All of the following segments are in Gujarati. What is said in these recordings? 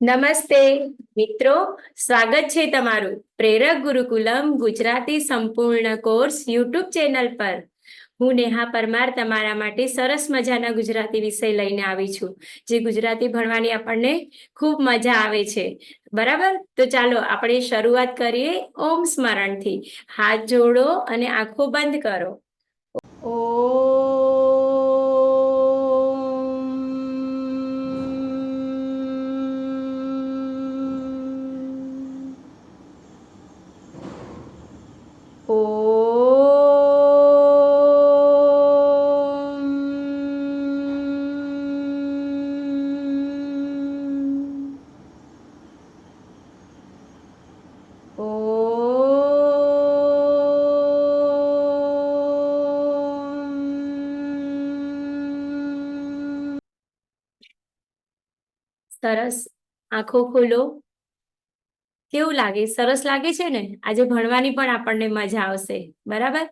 નમસ્તે, મિત્રો. સ્વાગત છે તમારું પ્રેરક ગુરુકુલમ ગુજરાતી સંપૂર્ણ કોર્સ યુટ્યુબ ચેનલ પર. હું નેહા પરમાર તમારા માટે સરસ મજાના ગુજરાતી વિષય લઈને આવી છું, જે ગુજરાતી ભણવાની આપણને ખૂબ મજા આવે છે. બરાબર? તો ચાલો આપણે શરૂઆત કરીએ ઓમ સ્મરણથી. હાથ જોડો અને આંખો બંધ કરો. ઓમ સરસ આંખો ખોલો. કેવું લાગે? સરસ લાગે છે ને? આજે ભણવાની પણ આપણને મજા આવશે. બરાબર?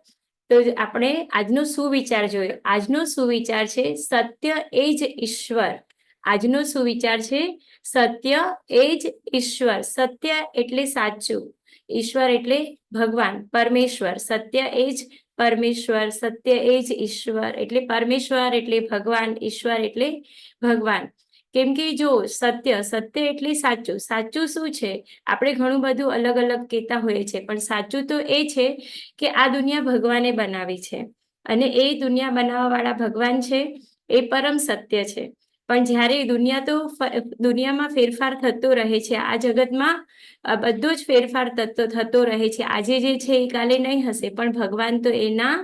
તો આપણે આજનો સુવિચાર જોયો. આજનો સુવિચાર છે સત્ય એ જ ઈશ્વર. આજનો સુવિચાર છે સત્ય એ જ ઈશ્વર. સત્ય એટલે સાચું. ઈશ્વર એટલે ભગવાન, પરમેશ્વર. સત્ય એ જ પરમેશ્વર. સત્ય એ જ ઈશ્વર. એટલે પરમેશ્વર એટલે ભગવાન. ઈશ્વર એટલે ભગવાન. કેમ કે જો સત્ય સત્ય એટલે સાચું. સાચું શું છે? આપણે ઘણું બધું અલગ અલગ કહેતા હોઈએ છીએ, પણ સાચું તો એ છે કે આ દુનિયા ભગવાને બનાવી છે અને એ દુનિયા બનાવવાવાળા ભગવાન છે, એ પરમ સત્ય છે. પણ જ્યારે દુનિયા તો દુનિયામાં ફેરફાર થતો રહે છે, આ જગતમાં બધો જ ફેરફાર થતો થતો રહે છે. આજે જે છે એ કાલે નહીં હશે, પણ ભગવાન તો એના,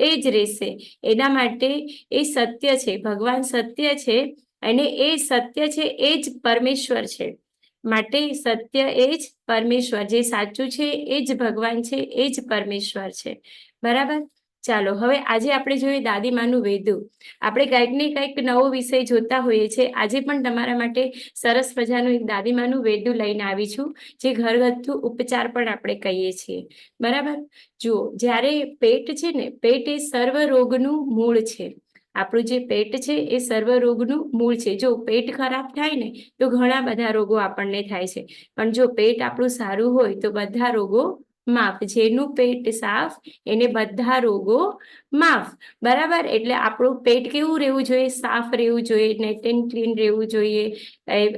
એ જ રહેશે. એના માટે એ સત્ય છે. ભગવાન સત્ય છે અને એ સત્ય છે એ જ પરમેશ્વર છે. માટે સત્ય એ જ પરમેશ્વર. જે સાચું છે એ જ ભગવાન છે, એ જ પરમેશ્વર છે. બરાબર? ચાલો, હવે આજે આપણે જોઈએ દાદીમાનું વેદું. આપણે કંઈક ને કંઈક નવો વિષય જોતા હોઈએ છીએ. આજે પણ તમારા માટે સરસ મજાનું એક દાદીમાનું વેદું લઈને આવી છું, જે ઘરગથ્થુ ઉપચાર પણ આપણે કહીએ છીએ. બરાબર? જુઓ, જ્યારે પેટ છે ને, પેટ એ સર્વ રોગનું મૂળ છે. આપણું જે પેટ છે એ સર્વ રોગનું મૂળ છે. જો પેટ ખરાબ થાય ને, તો ઘણા બધા રોગો આપણને થાય છે. પણ જો પેટ આપણું સારું હોય, તો બધા રોગો માફ. જેનું પેટ સાફ, એને બધા રોગો માફ. બરાબર? એટલે આપણું પેટ કેવું રહેવું જોઈએ? સાફ રહેવું જોઈએ, નેટ એન્ડ ક્લીન રહેવું જોઈએ.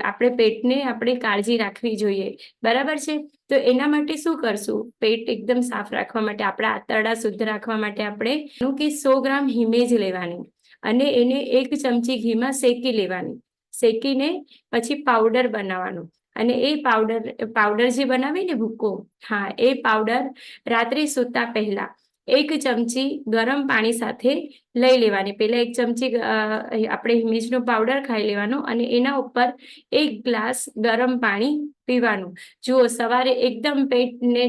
આપણે પેટને આપણે કાળજી રાખવી જોઈએ. બરાબર છે? તો એના માટે શું કરશું? પેટ એકદમ સાફ રાખવા માટે, આપણા આંતરડા શુદ્ધ રાખવા માટે આપણે કે સો ગ્રામ હિમેજ લેવાની. અને એને એક ચમચી ઘીમાં શેકી લેવાની. શેકીને પછી પાવડર બનાવવાનો. અને એ પાવડર પાવડર જે બનાવીને ભૂકો, હા, એ પાવડર રાત્રે સૂતા પહેલા એક ચમચી ગરમ પાણી સાથે લઈ લેવાની. પહેલા એક ચમચી આપણે હિમેજનો પાવડર ખાઈ લેવાનો અને એના ઉપર એક ગ્લાસ ગરમ પાણી પીવાનું. જુઓ, સવારે એકદમ પેટને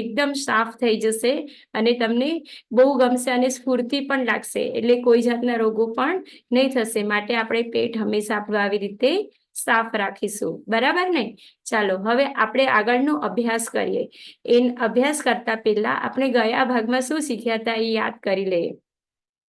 એકદમ સાફ થઈ જશે અને તમને બહુ ગમશે અને સ્ફૂર્તિ પણ લાગશે. એટલે કોઈ જાતના રોગો પણ નહીં થશે. માટે આપણે પેટ હંમેશા આપણું આવી રીતે સાફ રાખીશું. બરાબર ને? ચાલો, હવે આપણે આગળનો અભ્યાસ કરીએ. એ અભ્યાસ કરતા પહેલા આપણે ગયા ભાગમાં શું શીખ્યા હતા એ યાદ કરી લઈએ.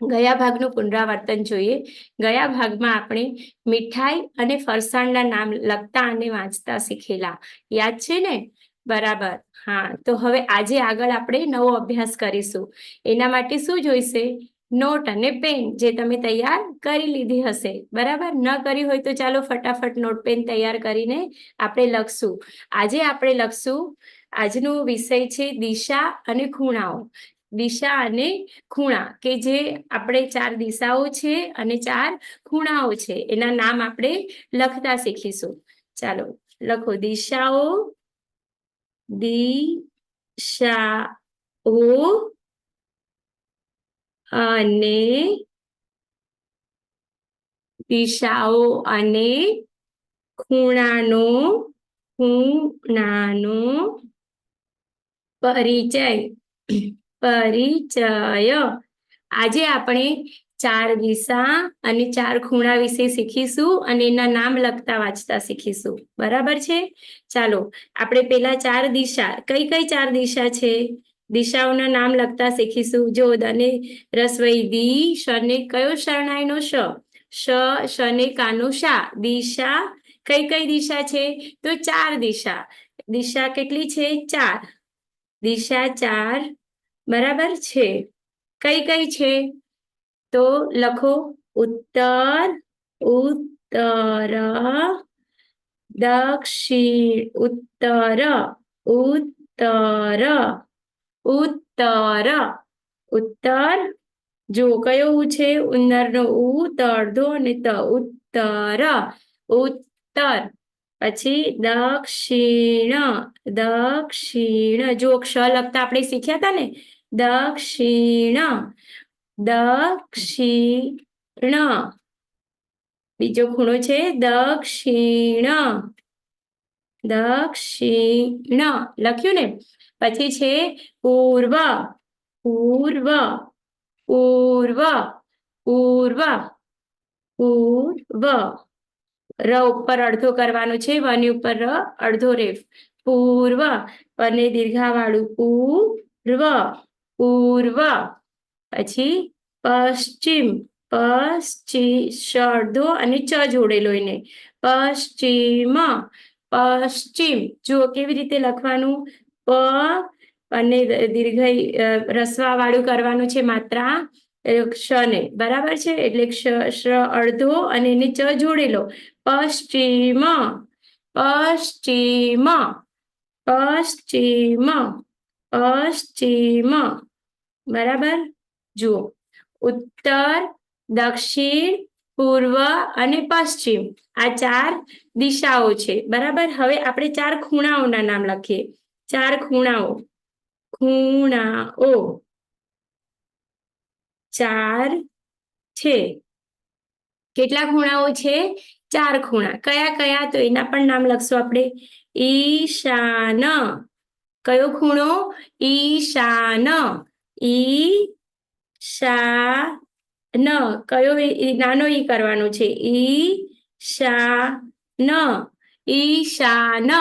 ગયા ભાગનું પુનરાવર્તન જોઈએ. ગયા ભાગમાં આપણે મીઠાઈ અને ફરસાણના નામ લખતા અને વાંચતા શીખેલા. યાદ છે ને? બરાબર. હા, તો હવે આજે આગળ આપણે નવો અભ્યાસ કરીશું. એના માટે શું જોઈશે? નોટ અને પેન જે તમે તૈયાર કરી લીધી હશે. બરાબર? ન કરી હોય તો ચાલો ફટાફટ નોટ પેન તૈયાર કરીને આપણે લખશું. આજે આપણે લખશું આજનો વિષય છે દિશા અને ખૂણાઓ. દિશા અને ખૂણા કે જે આપણે ચાર દિશાઓ છે અને ચાર ખૂણાઓ છે. એના નામ આપણે લખતા શીખીશું. ચાલો, લખો. દિશાઓ દિશાઓ અને દિશાઓ અને ખૂણાનો ખૂણાનો પરિચય. પરિચય. આજે આપણે ચાર દિશા અને ચાર ખૂણા વિશે શીખીશું અને એના નામ લખતા વાંચતા શીખીશું. બરાબર છે? ચાલો, આપણે પેલા ચાર દિશા, કઈ કઈ ચાર દિશા છે? દિશાઓના નામ લખતા શીખીશું. જો દને રસવઈ દી શને કયો શરણાઈનો શ? શ, શને કાનો શા? દિશા કઈ કઈ દિશા છે? તો ચાર દિશા. દિશા કેટલી છે? ચાર. દિશા ચાર બરાબર છે. કઈ કઈ છે? તો લખો ઉત્તર ઉત્તર, દક્ષિણ, ઉત્તર ઉત્તર. ઉત્તર ઉત્તર જો કયો ઉ છે? ઉંદરનો ઉ, તળધો અને ત, ઉત્તર ઉત્તર. પછી દક્ષિણ દક્ષિણ. જો ક્ષ લખતા આપણે શીખ્યા હતા ને? દક્ષિણ દક્ષિણ. બીજો ખૂણો છે દક્ષિણ દક્ષિણ. લખ્યું ને? પછી છે પૂર્વ પૂર્વ પૂર્વ પૂર્વ પૂર્વ. ર ઉપર અડધો કરવાનો છે, વની ઉપર ર, અડધો રેફ. પૂર્વ, અને દીર્ઘાવાળું પૂર્વ પૂર્વ. પછી પશ્ચિમ શ અડધો અને ચ જોડેલો એને. પશ્ચિમ પશ્ચિમ. જુઓ કેવી રીતે લખવાનું? પ અને દીર્ઘ રસવા વાળું કરવાનું છે માત્રા ક્ષને. બરાબર છે? એટલે ક્ષ અડધો અને એને ચ જોડેલો પશ્ચિમ પશ્ચિમ પશ્ચિમ પશ્ચિમ. બરાબર? જુઓ. ઉત્તર, દક્ષિણ, પૂર્વ અને પશ્ચિમ. આ ચાર દિશાઓ છે. બરાબર? હવે આપણે ચાર ખૂણાઓના નામ લખીએ. ચાર ખૂણાઓ. ખૂણાઓ. ચાર છે. કેટલા ખૂણાઓ છે? ચાર ખૂણા. કયા કયા? તો એના પણ નામ લખશું આપણે. ઈશાન. કયો ખૂણો? ઈશાન. ઈ શા ન કયો નાનો ઈ કરવાનો છે? ઈ શા ન ઈશાન.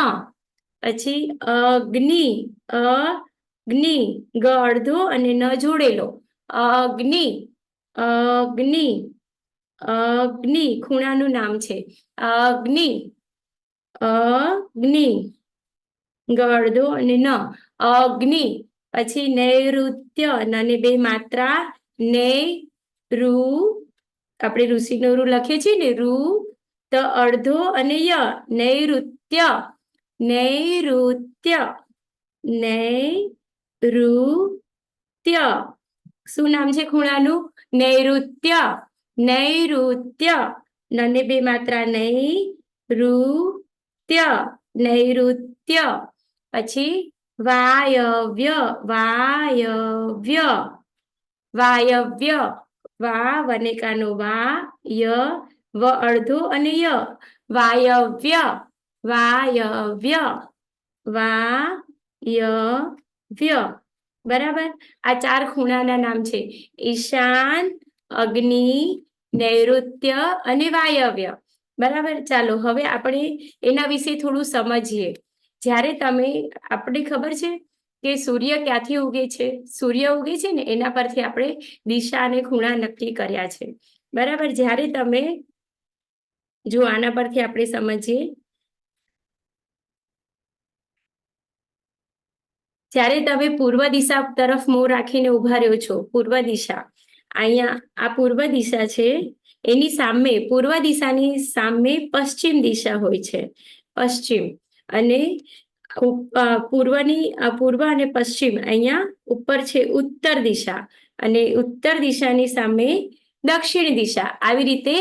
પછી અગ્નિ અગ્નિ, ગ અડધો અને ન જોડેલો. અગ્નિ અગ્નિ અગ્નિ ખૂણાનું નામ છે. અગ્નિ અગ્નિ ગળદો અને ન. અગ્નિ, પછી નૈઋત્ય અને બે માત્રા. ને રૂ આપણે ઋષિનો રૂ લખીએ છીએ ને રૂ ત અડધો અને ય. નૈઋત્ય. નૈઋત્ય નૈઋત્ય શું નામ છે ખૂણાનું નૈઋત્ય નૈઋત્ય નને બે માત્રા નૈઋત્ય નૈઋત્ય પછી વાયવ્ય વાયવ્ય વાયવ્ય વા વનેકાનો વા ય વ અડધો અને ય વાયવ્ય વાયવ્ય. વાયવ્ય. બરાબર? આ ચાર ખૂણાના નામ છે. ઈશાન, અગ્નિ, નૈઋત્ય અને વાયવ્ય. બરાબર? ચાલો, હવે આપણે એના વિશે થોડું સમજીએ. જ્યારે તમે આપણે ખબર છે કે સૂર્ય ક્યાંથી ઉગે છે? સૂર્ય ઉગે છે ને, એના પરથી આપણે દિશા અને ખૂણા નક્કી કર્યા છે. બરાબર? જ્યારે તમે જો આના પરથી આપણે સમજીએ જ્યારે તમે પૂર્વ દિશા તરફ મોં રાખીને ઊભા રહ્યો છો, પૂર્વ દિશા, અહીંયા આ પૂર્વ દિશા છે, એની સામે, પૂર્વ દિશાની સામે પશ્ચિમ દિશા હોય છે, પશ્ચિમ. અને પૂર્વની પૂર્વ અને પશ્ચિમ અહીંયા ઉપર છે ઉત્તર દિશા અને ઉત્તર દિશાની સામે દક્ષિણ દિશા. આવી રીતે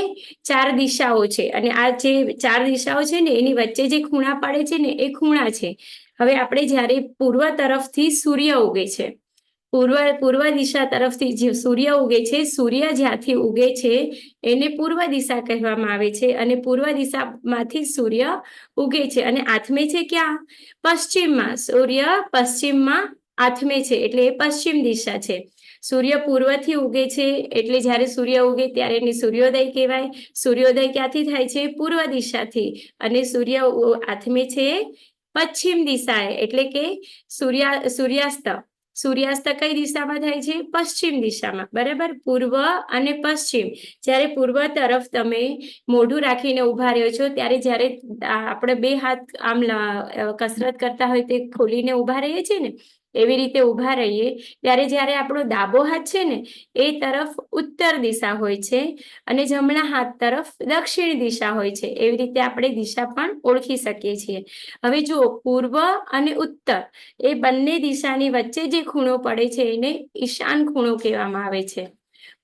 ચાર દિશાઓ છે અને આ જે ચાર દિશાઓ છે ને, એની વચ્ચે જે ખૂણા પાડે છે ને, એ ખૂણા છે. હવે આપણે જ્યારે પૂર્વ તરફથી સૂર્ય ઉગે છે, પૂર્વ પૂર્વ દિશા તરફથી જે સૂર્ય ઉગે છે, સૂર્ય જ્યાંથી ઉગે છે, એને પૂર્વ દિશા કહેવામાં આવે છે અને પૂર્વ દિશામાંથી સૂર્ય ઉગે છે. અને આથમે છે ક્યાં? પશ્ચિમમાં. સૂર્ય પશ્ચિમમાં આથમે છે, એટલે એ પશ્ચિમ દિશા છે. સૂર્ય પૂર્વથી ઉગે છે, એટલે જ્યારે સૂર્ય ઉગે ત્યારે એને સૂર્યોદય કહેવાય. સૂર્યોદય ક્યાંથી થાય છે? પૂર્વ દિશાથી. અને સૂર્ય આથમે છે પશ્ચિમ દિશાએ, એટલે કે સૂર્યા, સૂર્યાસ્ત. સૂર્યાસ્ત કઈ દિશામાં થાય છે? પશ્ચિમ દિશામાં, બરાબર? પૂર્વ અને પશ્ચિમ. જ્યારે પૂર્વ તરફ તમે મોઢું રાખીને ઊભા રહ્યો છો, ત્યારે જ્યારે આપણે બે હાથ આમ કસરત કરતા હોય તે ખોલીને ઊભા રહીએ છીએ ને એવી રીતે ઊભા રહીએ, ત્યારે જ્યારે આપણો ડાબો હાથ છે ને, એ તરફ ઉત્તર દિશા હોય છે અને જમણા હાથ તરફ દક્ષિણ દિશા હોય છે. એવી રીતે આપણે દિશા પણ ઓળખી શકીએ છીએ. હવે જુઓ, પૂર્વ અને ઉત્તર, એ બંને દિશાની વચ્ચે જે ખૂણો પડે છે, એને ઈશાન ખૂણો કહેવામાં આવે છે.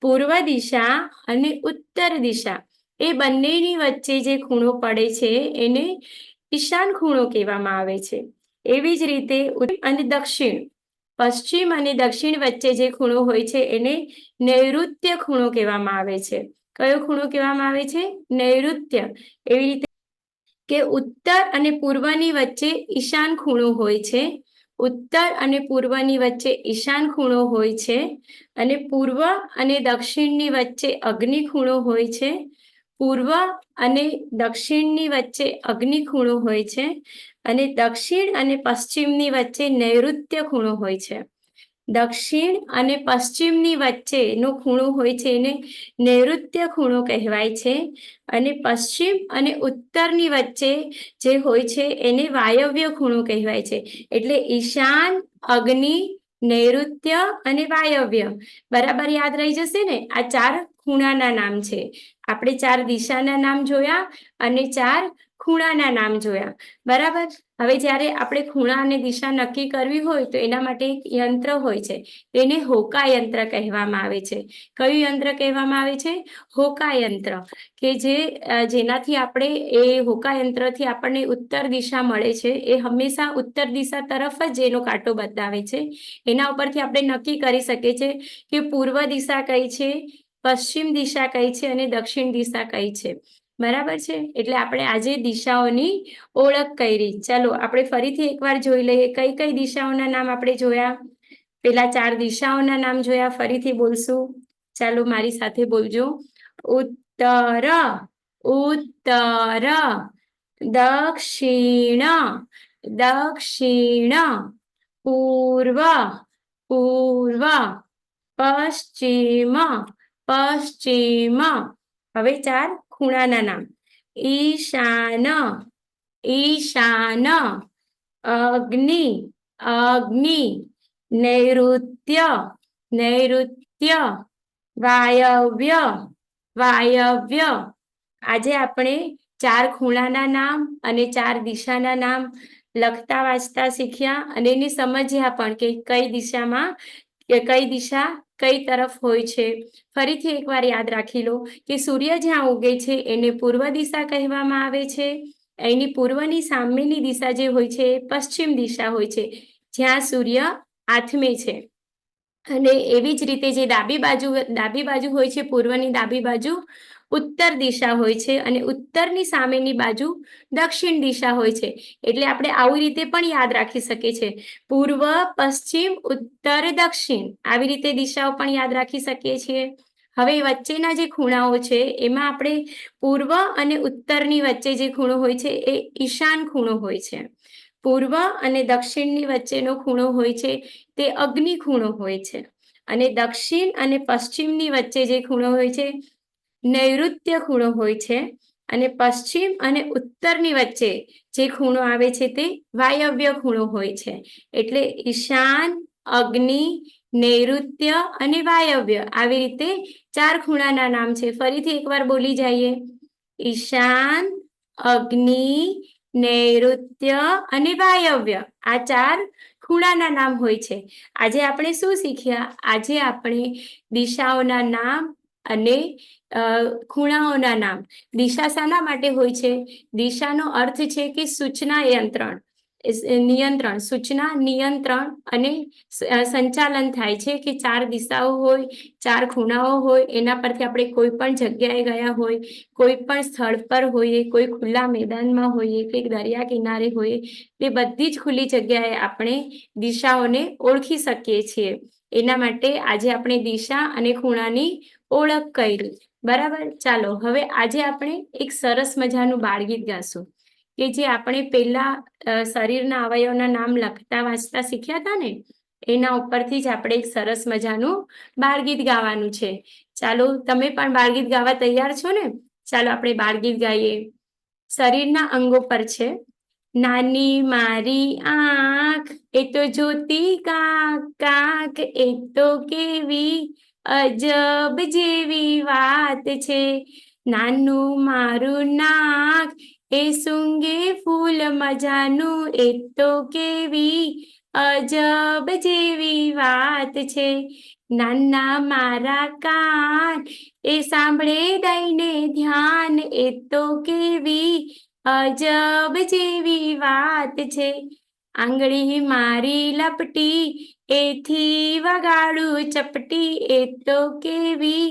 પૂર્વ દિશા અને ઉત્તર દિશા, એ બંનેની વચ્ચે જે ખૂણો પડે છે, એને ઈશાન ખૂણો કહેવામાં આવે છે. એવી જ રીતે અને દક્ષિણ. પશ્ચિમ અને દક્ષિણ વચ્ચે જે ખૂણો હોય છે એને નૈઋત્ય ખૂણો કહેવામાં આવે છે. કયો ખૂણો કહેવામાં આવે છે? નૈઋત્ય. એવી રીતે કે ઉત્તર અને પૂર્વની વચ્ચે ઈશાન ખૂણો હોય છે. ઉત્તર અને પૂર્વની વચ્ચે ઈશાન ખૂણો હોય છે. અને પૂર્વ અને દક્ષિણની વચ્ચે અગ્નિ ખૂણો હોય છે. પૂર્વ અને દક્ષિણની વચ્ચે અગ્નિ ખૂણો હોય છે અને દક્ષિણ અને પશ્ચિમની વચ્ચે નૈઋત્ય ખૂણો હોય છે. દક્ષિણ અને પશ્ચિમની વચ્ચેનો ખૂણો હોય છે એને નૈઋત્ય ખૂણો કહેવાય છે અને પશ્ચિમ અને ઉત્તરની વચ્ચે જે હોય છે એને વાયવ્ય ખૂણો કહેવાય છે. એટલે ઈશાન, અગ્નિ, નૈઋત્ય અને વાયવ્ય. બરાબર યાદ રહી જશે ને? આ ચાર ખૂણાના નામ છે. આપણે ચાર દિશાના નામ જોયા અને ચાર ખૂણાના નામ જોયા. બરાબર? હવે જ્યારે આપણે ખૂણા અને દિશા નક્કી કરવી હોય તો એના માટે એક યંત્ર હોય છે. તેને હોકા યંત્ર કહેવામાં આવે છે. કયું યંત્ર કહેવામાં આવે છે? હોકા યંત્ર. કે જે જેનાથી આપણે, એ હોકા યંત્રથી આપણને ઉત્તર દિશા મળે છે. એ હંમેશા ઉત્તર દિશા તરફ જ એનો કાંટો બતાવે છે. એના ઉપરથી આપણે નક્કી કરી શકીએ છીએ કે પૂર્વ દિશા કઈ છે? પશ્ચિમ દિશા કઈ છે અને દક્ષિણ દિશા કઈ છે? બરાબર છે? એટલે આપણે આજે દિશાઓની ઓળખ કરી. ચાલો, આપણે ફરીથી એકવાર જોઈ લઈએ. કઈ કઈ દિશાઓના નામ આપણે જોયા? પેલા ચાર દિશાઓના નામ જોયા, ફરીથી બોલશું. ચાલો, મારી સાથે બોલજો. ઉત્તર ઉત્તર, દક્ષિણ દક્ષિણ, પૂર્વ પૂર્વ, પશ્ચિમ પશ્ચિમ. હવે ચાર ખૂણાના નામ. ઈશાન ઈશાન, અગ્નિ અગ્નિ, નૈઋત્ય નૈઋત્ય, વાયવ્ય વાયવ્ય. આજે આપણે ચાર ખૂણાના નામ અને ચાર દિશાના નામ લખતા વાંચતા શીખ્યા અને એને સમજ્યા પણ કે કઈ દિશામાં, કે કઈ દિશા કઈ તરફ હોય છે? ફરીથી એકવાર યાદ રાખી લો કે સૂર્ય જ્યાં ઉગે છે, એને પૂર્વ દિશા કહેવામાં આવે છે. એની પૂર્વની સામેની દિશા જે હોય છે પશ્ચિમ દિશા હોય છે, જ્યાં સૂર્ય આથમે છે. અને એવી જ રીતે જે ડાબી બાજુ ડાબી બાજુ હોય છે, પૂર્વની ડાબી બાજુ ઉત્તર દિશા હોય છે અને ઉત્તરની સામેની બાજુ દક્ષિણ દિશા હોય છે. એટલે આપણે આવી રીતે પણ યાદ રાખી શકીએ છીએ. પૂર્વ, પશ્ચિમ, ઉત્તર, દક્ષિણ. આવી રીતે દિશાઓ પણ યાદ રાખી શકીએ છીએ. હવે વચ્ચેના જે ખૂણાઓ છે, એમાં આપણે પૂર્વ અને ઉત્તરની વચ્ચે જે ખૂણો હોય છે, એ ઈશાન ખૂણો હોય છે. પૂર્વ અને દક્ષિણની વચ્ચેનો ખૂણો હોય છે, તે અગ્નિ ખૂણો હોય છે. અને દક્ષિણ અને પશ્ચિમની વચ્ચે જે ખૂણો હોય છે નૈઋત્ય ખૂણો હોય છે અને પશ્ચિમ અને ઉત્તરની વચ્ચે જે ખૂણો આવે છે તે વાયવ્ય ખૂણો હોય છે. એટલે ઈશાન, અગ્નિ, નૈઋત્ય અને વાયવ્ય આવી રીતે ચાર ખૂણાના નામ છે. ફરીથી એકવાર બોલી જઈએ. ઈશાન, અગ્નિ, નૈઋત્ય અને વાયવ્ય આ ચાર ખૂણાના નામ હોય છે. આજે આપણે શું શીખ્યા? આજે આપણે દિશાઓના નામ અને ખૂણાઓના નામ. દિશા શાના માટે હોય છે? દિશાનો અર્થ છે કે સૂચના યંત્રણ. નિયંત્રણ. સૂચના, નિયંત્રણ અને સંચાલન થાય છે કે ચાર દિશાઓ હોય, ચાર ખૂણાઓ હોય, એના પરથી આપણે કોઈ પણ જગ્યાએ ગયા હોય, કોઈ પણ સ્થળ પર હોઈએ, કોઈ ખુલ્લા મેદાનમાં હોઈએ, કે દરિયા કિનારે હોઈએ તે બધી જ ખુલ્લી જગ્યાએ આપણે દિશાઓને ઓળખી શકીએ છીએ. એના માટે આજે આપણે દિશા અને ખૂણાની ઓળખ કરી. બરાબર? ચાલો, હવે આજે આપણે એક સરસ મજાનું બાળગીત ગાશું. કે જે આપણે પહેલા શરીરના અવયવના નામ લખતા, વાંચતા શીખ્યા હતા ને? એના ઉપરથી જ આપણે એક સરસ મજાનું બાળગીત ગાવાનું છે. ચાલો, તમે પણ બાળગીત ગાવા તૈયાર છો ને? ચાલો, આપણે બાળગીત ગાઈએ. શરીરના અંગો પર છે. નાની મારી આંખ, એ તો જોતી કાક કાક, એ તો કેવી અજબ જેવી વાત છે. નાનું મારું નાક, એ સુંગે ફૂલ મજાનું, એ તો કેવી અજબ જેવી વાત છે. નાના મારા કાન, એ સાંભળે દઈને ધ્યાન, એ તો કેવી અજબ જેવી વાત છે. આંગળી મારી લપટી, એથી વગાડું ચપટી, એ તો કેવી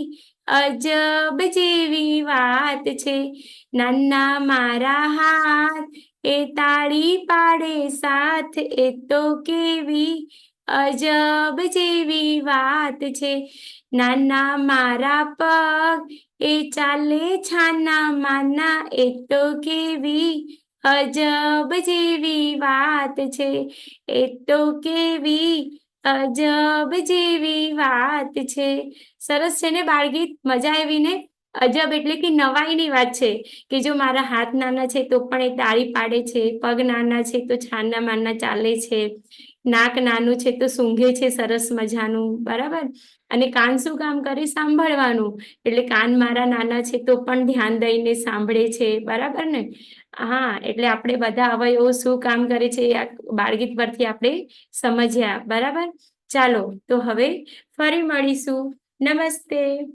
અજબ જેવી વાત છે. નાના મારા હાથ, એ તાળી પાડે સાથ, એ તો કેવી અજબ જેવી વાત છે. નાના મારા પગ, એ ચાલે છાના માના, એ તો કેવી અજબ જેવી વાત છે, એ તો કેવી અજબ જેવી વાત છે. સરસ છે ને બાળગીત? મજા આવી ને? અજબ એટલે કે નવાઈની વાત છે, કે જો મારા હાથ નાના છે તો પણ એ તાળી પાડે છે, પગ નાના છે તો છાના માના ચાલે છે. નાક નાનું છે તો સૂંઘે છે, સરસ મજાનું, બરાબર? અને કાન શું કામ કરે? સાંભળવાનું. એટલે કાન મારા નાના છે તો પણ ધ્યાન દઈને સાંભળે છે, બરાબર ને? હા, એટલે આપણે બધા અવયવો શું કામ કરે છે આ બાળગીત પરથી આપણે સમજ્યા, બરાબર? ચાલો, તો હવે ફરી મળીશું. નમસ્તે.